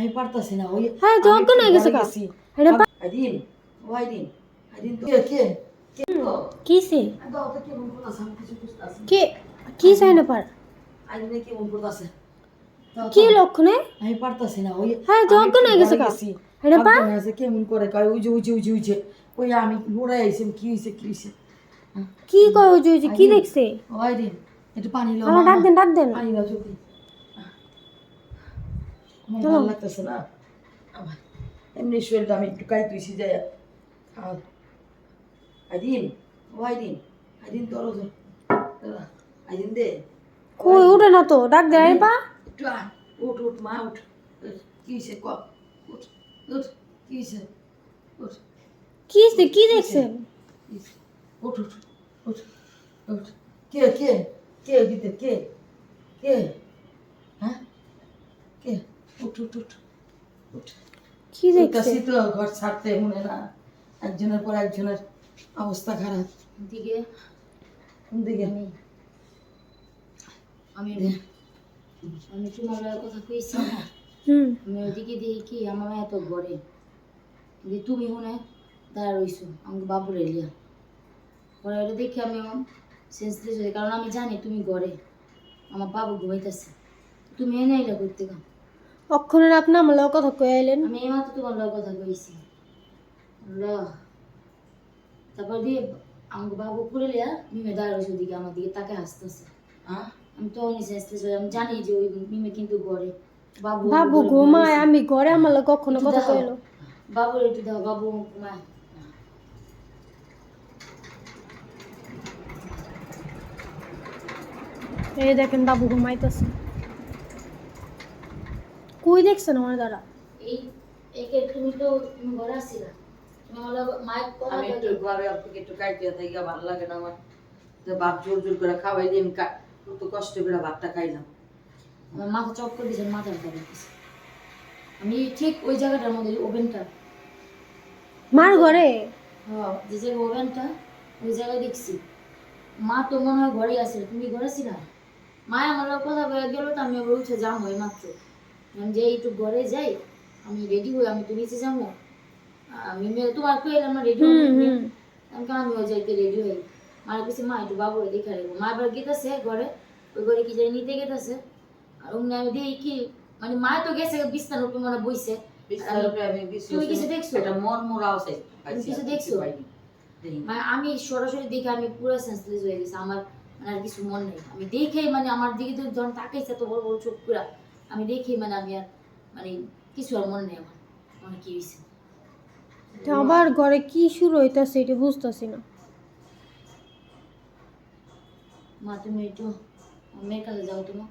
আমি পারতাছি না ওই হ্যাঁ, হয়ে একটু গেছে। গেছি। এটা আইদিন ও আইদিন আইদিন তো কে কে কে করতাছে না। কে কি চাই না পার আইদিনে কেমন করতাছে দাও তো। কি লক্ষণে আমি পারতাছি না ওই হ্যাঁ, হয়ে একটু গেছে। গেছি। এটা পা- কেমন করে কয় ওই যে ওই যে ওই যে ওই যে ওই আমি ঘুরে আইছি কি হইছে কি হইছে কি কয় ওই যে ওই যে কি দেখছে ও আইদিন একটু পানি লো আমার ডাক দেন ডাক দেন পানি আমার ভালো লাগতেছে না? আমার। এমনি শরীরটা আমি একটু কাই তুইছি যাই আর আইদিন ও আইদিন আইদিন তোর আইদিন দে। কই উঠে না তো ডাক দেন আরে পা। একটু উঠ উঠ মা উঠ। কি হয়েছে ক? উঠ উঠ কি হয়েছে উঠ। কি হইছে? কি দেখছেন? উঠ উঠ উঠ উঠ। কে কে? কে দিতে কে? কে? উঠ উঠ উঠ উঠ। কি দেখছে? দেখতেছি তো ঘর ছাড়তে মনে না। একজনের পর একজনের অবস্থা খারাপ। দিকে। কোন দিকে। আমি। আমি আমি তোমার কথা কইছি। না হুম। আমি ওইদিকে দেখি কি আমার মায়ের তো ঘরে। যে তুমি মনে দাঁড়া রইছো আমাকে বাবুর এলিয়া পরে ওটা দেখি আমি সেন্সলেস হয়ে কারণ আমি জানি তুমি ঘরে। আমার বাবু ঘুমাইতেছে। তুমি এনে এলে করতে গা। অক্ষণের আপনি আমার লগে কথা কয়ে আইলেন। আমি এইমাত্র তোমার লগে কথা কইছি। ল। তারপর দিয়ে আমাকে বাবু করে লিয়া মিমে দাঁড়া রইছে ওদিকে আমার দিকে তাকে হাসতেছে। হ্যাঁ আমি তো সেন্সলেস হয়ে আমি জানি যে ওই মিমে কিন্তু ঘরে। বাবু বাবু ঘুমায় আমি ঘরে আমার লগে কখনো কথা। কইলো। বাবুর একটু দাও বাবু ঘুমায়। এই দেখেন বাবু ঘুমাইতেছে। দ্বারা? ঘরে কথা আমি ঘরে আমার। তো ভাত জোর জোর করে খাওয়াই দিয়ে আমি কা- কষ্ট করে ভাতটা খাইলাম। আমার মাথা চক্কর দিয়েছে মাথা ব্যথা আমি ঠিক ওই জায়গাটার মধ্যে ওভেনটা। মার ঘরে? হ্যাঁ যে জায়গায় ওভেনটা ওই জায়গায় দেখছি। মা তো মনে হয় ঘরেই আছে। তুমি ঘরে ছিলা মা আমার কথা বলে গেল তো আমি আবার উঠে যাব এই মাত্র। আমি যে একটু ঘরে যাই আমি রেডি হই আমি তো নিচে যাব। আমি মে- তোমার কইলাম না রেডি হই আমি যাইতে রেডি হই? মার কাছে মা একটু বাবুরে দেখে মা এবার গেতেছে ঘরে ওই ঘরে কি জানি নিতে গেতেছে। আর অমনি আমি দেখি কি মানে মা তো গেছে উপরে মানে বইছে। আমি তুমি কিছু দেখছ? এটা মন মোরা কিছু দেখছ? মানে আমি সরাসরি দেখে আমি পুরো সেন্সলেস হয়ে গেছি। আমার মানে আর কিছু মন নেই। আমি দেখে মানে আমার দিকে তো যখন তাকাইছে তো বড় বড় চোখ পুরা। আমি দেখেই মানে আমি আর মানে কিছু আর মনে নেই আমার মানে কি হয়েছে আবার ঘরে কি শুরু হইতাছে এটা বুঝতাছি না। মা তুমি একটু মেয়ের কাছে যাও তোমার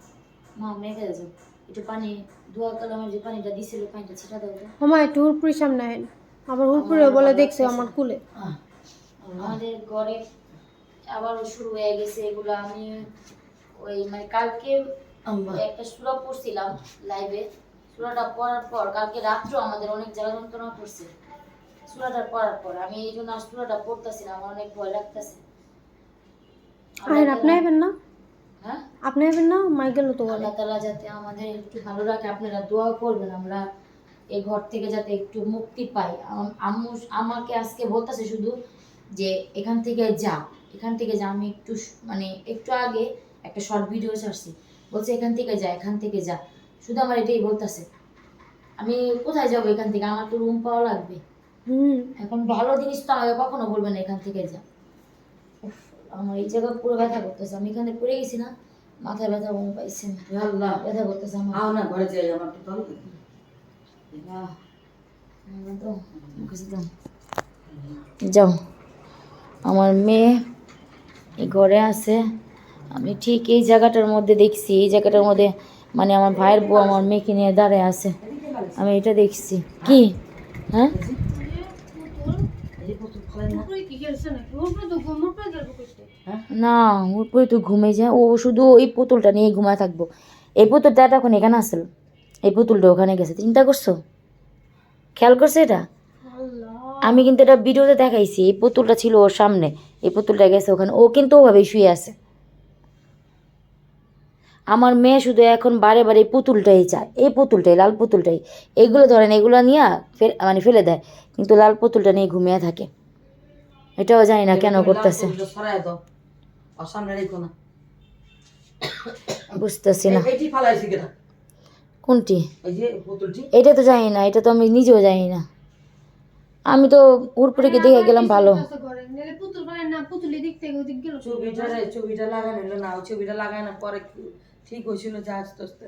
মা। মেয়ের কাছে যাও। একটু পানি দোয়া কালামের যে পানিটা দিছিল পানিটা ছিটা দাও তো। আমার একটু হুরপুরি সামনে আহেন। আবার হুরপুরে বলে দেখছে আমার কুলে। আমাদের ঘরে আবার শুরু হয়ে গেছে এগুলো। আমি ওই মানে কালকে একটা সুরা পড়ছিলাম লাইভে সুরাটা পড়ার পর কালকে রাত্রে আমাদের অনেক জ্বালা যন্ত্রণা করছে। সুরাটা পড়ার পর আমি এই জন্য আর সুরাটা পড়তেছি না আমার অনেক ভয় লাগতেছে। আহেন আপনি আইবেন না? হ্যাঁ? আপনি আইবেন না? মাই গেল তো আল্লাহ তালা যাতে আমাদের একটু ভালো রাখে আপনারা দোয়া করবেন আমরা এই ঘর থেকে যাতে একটু মুক্তি পাই। আম- আম্মু আমাকে আজকে বলতেছে শুধু যে এখান থেকে যা। এখান থেকে যা আমি একটু মানে একটু আগে একটা শর্ট ভিডিও ছাড়ছি। বলছে এখান থেকে যা এখান থেকে যা। শুধু আমার এটাই বলতেছে। আমি কোথায় যাব এখান থেকে? আমার তো রুম পাওয়া লাগবে। হুম। এখন ভালো জিনিস তো আমাকে কখনো বলবে না এখান থেকে যা। উফ, আমার এই জায়গা পুরো ব্যথা করতেছে। আমি এখানে পড়ে গেছি না মাথায় ব্যথা বমি পাইছি। আল্লাহ। ব্যথা করতেছে আমার। আও না ঘরে যাই আমার তো। যাও। আমার মেয়ে এই ঘরে আছে। আমি ঠিক এই জায়গাটার মধ্যে দেখছি, এই জায়গাটার মধ্যে মানে আমার ভাইয়ের বউ আমার মেয়েকে নিয়ে দাঁড়ায় আছে। আমি এটা দেখছি। কি? হ্যাঁ? না উপরে তো ঘুমে যায়। ও শুধু এই পুতুলটা নিয়ে ঘুমায় থাকব। এই পুতুলটা তখন এখানে আসল এই পুতুলটা ওখানে গেছে। চিন্তা করছ? খেয়াল করছ এটা? আমি কিন্তু এটা ভিডিওতে দেখাইছি। এই পুতুলটা ছিল ওর সামনে। এই পুতুলটা গেছে ওখানে। ও কিন্তু ওভাবেই শুয়ে আছে। আমার মেয়ে শুধু এখন বারে বারে এই পুতুলটাই চায়। এই পুতুলটাই লাল পুতুলটাই। এগুলো ধরেন এগুলো নিয়ে ফেল মানে ফেলে দেয়। কিন্তু লাল পুতুলটা নিয়ে ঘুমিয়ে থাকে। এটাও জানি না কেন করতেছে। বুঝতেছি না। কোনটি? এই যে পুতুলটি। এটা তো জানি না এটা তো আমি নিজেও জানি না। আমি তো উড়পুরিকে দেখে গেলাম ভালো। পুতুল না পুতুল এদিক থেকে ওদিক গেল ছবিটা ছবিটা লাগানো না ছবিটা লাগানোর পরে কি- ঠিক হয়েছিল যে আস্তে আস্তে